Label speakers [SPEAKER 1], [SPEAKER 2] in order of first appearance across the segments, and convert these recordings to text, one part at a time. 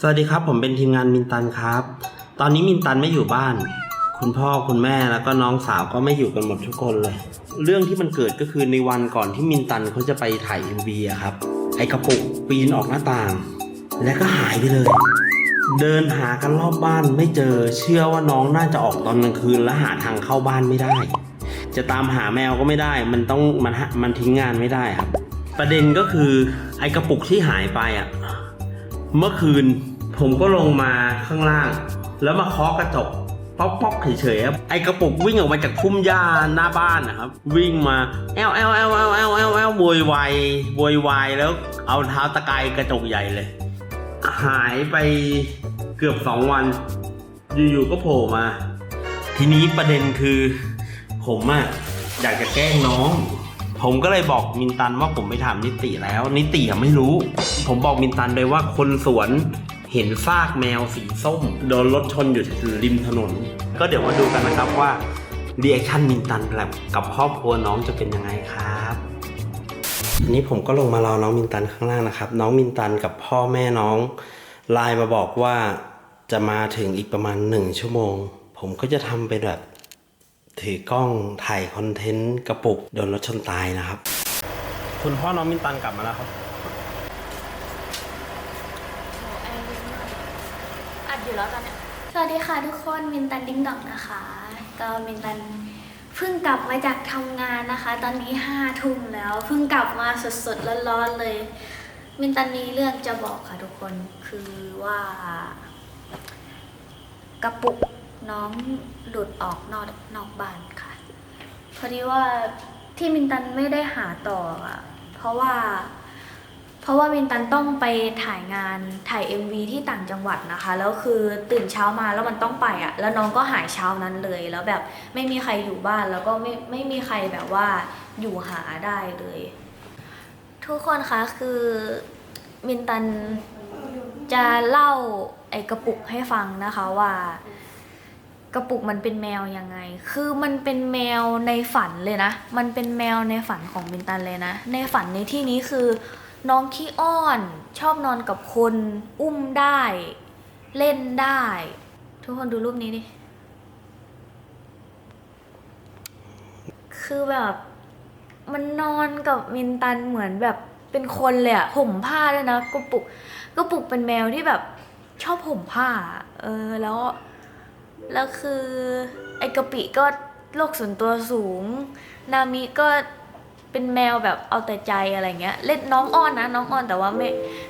[SPEAKER 1] สวัสดีครับ ผมเป็นทีมงานมินตันครับ ตอนนี้มินตันไม่อยู่บ้าน คุณพ่อคุณแม่แล้วก็น้องสาวก็ไม่อยู่กันหมดทุกคนเลย เรื่องที่มันเกิดก็คือในวันก่อนที่มินตันเขาจะไปถ่าย MV อะครับ ไอกระปุกปีนออกหน้าต่าง แล้วก็หายไปเลย เดินหากันรอบบ้านไม่เจอ เชื่อว่าน้องน่าจะออกตอนกลางคืนและหาทางเข้าบ้านไม่ได้ จะตามหาแมวก็ไม่ได้ มันต้องมันมันทิ้งงานไม่ได้ครับ ประเด็นก็คือไอกระปุกที่หายไปอะ เมื่อคืนผมก็ลงมาข้างล่าง แล้วมาเคาะกระจกป๊อกป๊อกเฉยๆครับไอกระปุกวิ่งออกมาจากพุ่มหญ้าหน้าบ้านนะครับ วิ่งมาแอลแอลแอลแอลแอลแอลแอลโวยวายโวยวายแล้วเอาเท้าตะกายกระจกใหญ่เลย หายไปเกือบสองวัน อยู่ๆก็โผล่มา ทีนี้ประเด็นคือ ผมอะอยากจะแกล้งน้อง ผมก็เลยบอกมินตันว่าผมไปถามนิติแล้ว นิติอะไม่รู้ ผมบอกมินตันเลยว่าคนสวนเห็นซากแมวสีส้ม โดนรถชนอยู่ริมถนน ก็เดี๋ยวมาดูกันนะครับว่าเรีแอคชั่นมินตันแบบกับครอบครัวน้องจะเป็นยังไงครับนี้ผมก็ลงมารอน้องมินตันข้างล่างนะครับ น้องมินตันกับพ่อแม่น้องไลน์มาบอกว่าจะมาถึงอีกประมาณหนึ่งชั่วโมง ผมก็จะทำเป็นแบบ ถือกล้องถ่ายคอนเทนต์กระปุกโดนรถชนตายนะครับ คุณพ่อน้องมินตันกลับมาแล้วครับ
[SPEAKER 2] อัดอยู่แล้วตอนเนี้ยสวัสดีค่ะทุกคนมินตันดิ้งดองนะคะ ก็มินตันเพิ่งกลับมาจากทำงานนะคะ ตอนนี้ห้าทุ่มแล้วเพิ่งกลับมาสดๆร้อนๆเลย มินตันมีเรื่องจะบอกค่ะทุกคนคือว่ากระปุก น้องหลุดออกนอกนอกบ้านค่ะ พอดีว่าที่มินตันไม่ได้หาต่ออะเพราะว่า เพราะว่ามินตันต้องไปถ่ายงานถ่าย MV ที่ต่างจังหวัดนะคะ แล้วคือตื่นเช้ามาแล้วมันต้องไปอะแล้วน้องก็หายเช้านั้นเลย แล้วแบบไม่มีใครอยู่บ้านแล้วก็ไม่ไม่มีใครแบบว่าอยู่หาได้เลย ทุกคนคะคือมินตันจะเล่าไอ้กระปุกให้ฟังนะคะว่า กระปุกมันเป็นแมวยังไง คือมันเป็นแมวในฝันเลยนะ มันเป็นแมวในฝันของมินตันเลยนะ ในฝันในที่นี้คือน้องขี้อ้อน ชอบนอนกับคน อุ้มได้ เล่นได้ ทุกคนดูรูปนี้ดิ คือแบบ มันนอนกับมินตันเหมือนแบบเป็นคนเลยอะห่มผ้าด้วยนะกระปุกกระปุกเป็นแมวที่แบบชอบห่มผ้า เออแล้ว แล้วคือไอกะปิก็โลกส่วนตัวสูง นามิก็เป็นแมวแบบเอาแต่ใจอะไรเงี้ย เล่นน้องอ้อนนะ น้องอ้อนแต่ว่าไม่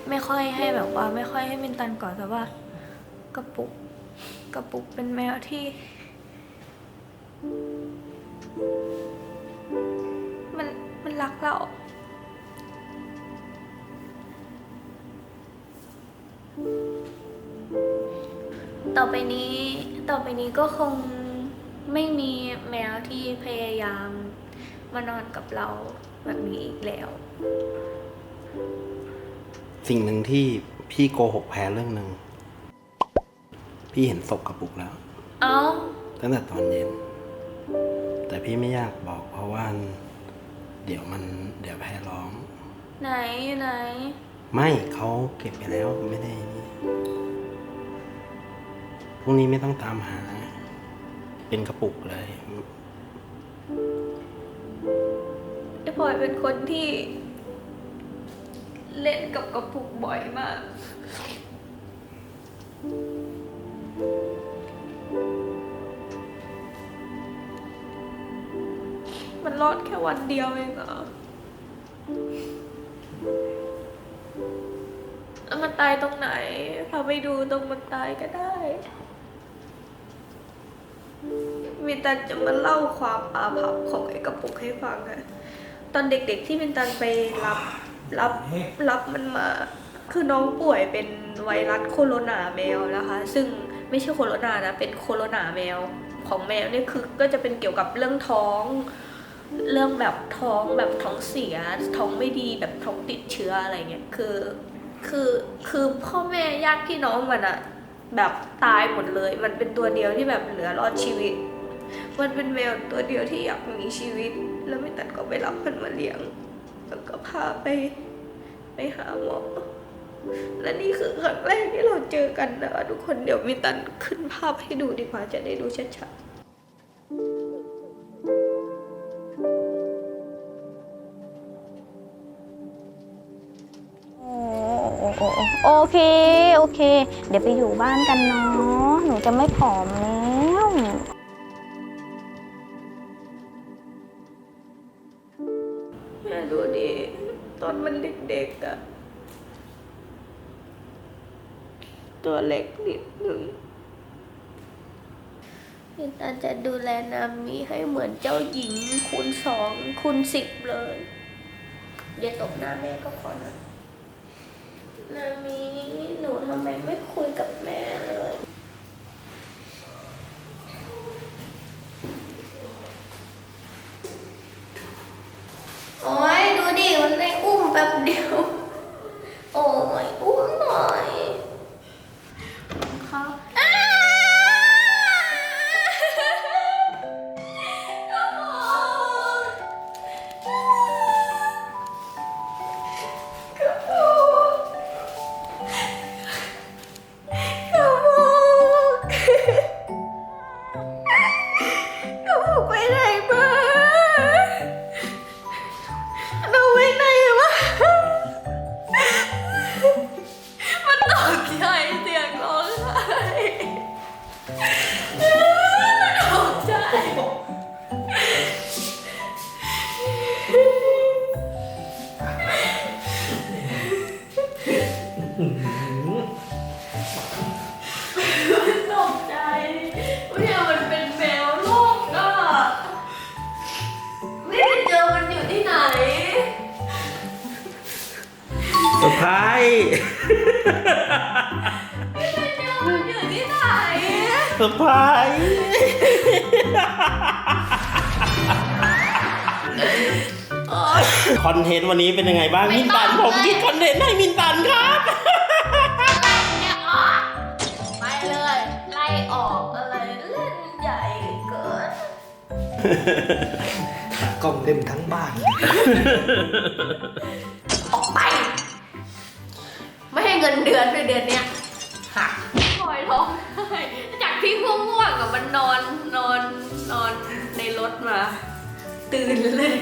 [SPEAKER 2] ไม่ค่อยให้แบบว่า ไม่ค่อยให้มินตันก่อนแต่ว่ากระปุกกระปุกเป็นแมวที่ มันมันรักเราต่อไปนี้ ต่อไปนี้ก็คงไม่มีแมวที่พยายามมานอนกับเราแบบนี้อีกแล้ว
[SPEAKER 1] สิ่งหนึ่งที่พี่โกหกแพ้เรื่องหนึ่งพี่เห็นศพกระปุกแล้ว
[SPEAKER 2] เอ้า
[SPEAKER 1] ตั้งแต่ตอนเย็น แต่พี่ไม่อยากบอกเพราะว่า เดี๋ยวมันเดี๋ยวแพ้ร้อง
[SPEAKER 2] ไหนอยู่ไหน
[SPEAKER 1] ไม่เขาเก็บไปแล้วไม่ได้นี่ พรุ่งนี้ไม่ต้องตามหา เป็นกระปุกเลย
[SPEAKER 2] ไอ้พลอยเป็นคนที่ เล่นกับกระปุกบ่อยมาก มันรอดแค่วันเดียวเองเหรอแล้วมันตายตรงไหนพาไปดูตรงมันตายก็ได้ มินตันจะมาเล่าความอาภัพของไอ้กระปุกให้ฟังอะตอนเด็กๆที่มินตันไปรับรับรับมันมาคือน้องป่วยเป็นไวรัสโคโรนาแมวนะคะ ซึ่งไม่ใช่โคโรนานะ เป็นโคโรนาแมวของแมวเนี่ยคือก็จะเป็นเกี่ยวกับเรื่องท้อง เรื่องแบบท้องแบบท้องเสีย ท้องไม่ดีแบบท้องติดเชื้ออะไรเงี้ยคือคือคือพ่อแม่ญาติพี่น้องมันอะแบบตายหมดเลย มันเป็นตัวเดียวที่แบบเหลือรอดชีวิต มันเป็นแมวตัวเดียวที่อยากมีชีวิต แล้วไม่ตัดก็ไปรับมันมาเลี้ยง แล้วก็พาไปไปหาหมอ และนี่คือครั้งแรกที่เราเจอกันนะคะทุกคนเดี๋ยวมิตันขึ้นภาพให้ดูดีกว่าจะได้ดูชัดๆ
[SPEAKER 3] โอ้โอ้โอ้โอเคโอเค เดี๋ยวไปอยู่บ้านกันเนาะหนูจะไม่ผอมแล้ว
[SPEAKER 2] ตัวเล็กนิดหนึ่งพี่ตาจะดูแลนามีให้เหมือนเจ้าหญิงคูณสองคูณสิบเลยอย่าตบหน้าแม่ก็พอนะนามีหนูทำไมไม่คุยกับแม่เลยโอ้ยดูดิ มันได้อุ้มแป๊บเดียว โอ้ยอุ้มหน่อย เตกใจเนี่ยมันเป็นแมวโลกอะไม่ไปเจอมันอยู่ที่ไหน
[SPEAKER 1] เซอร์ไพรส์
[SPEAKER 2] ไม่ไปเจอมันอยู่ที่ไหน
[SPEAKER 1] เซอร์ไพรส์คอนเทนต์วันนี้เป็นยังไงบ้าง มินตันผมคิดคอนเทนต์ให้มินตันครับ
[SPEAKER 4] กล้องเต็มทั้งบ้าน
[SPEAKER 2] ออกไป ไม่ให้เงินเดือนด้วยเดือนเนี้ยหักพลอยร้องไห้จากที่ง่วงๆกับมันนอนนอนนอนในรถมา ตื่นเลย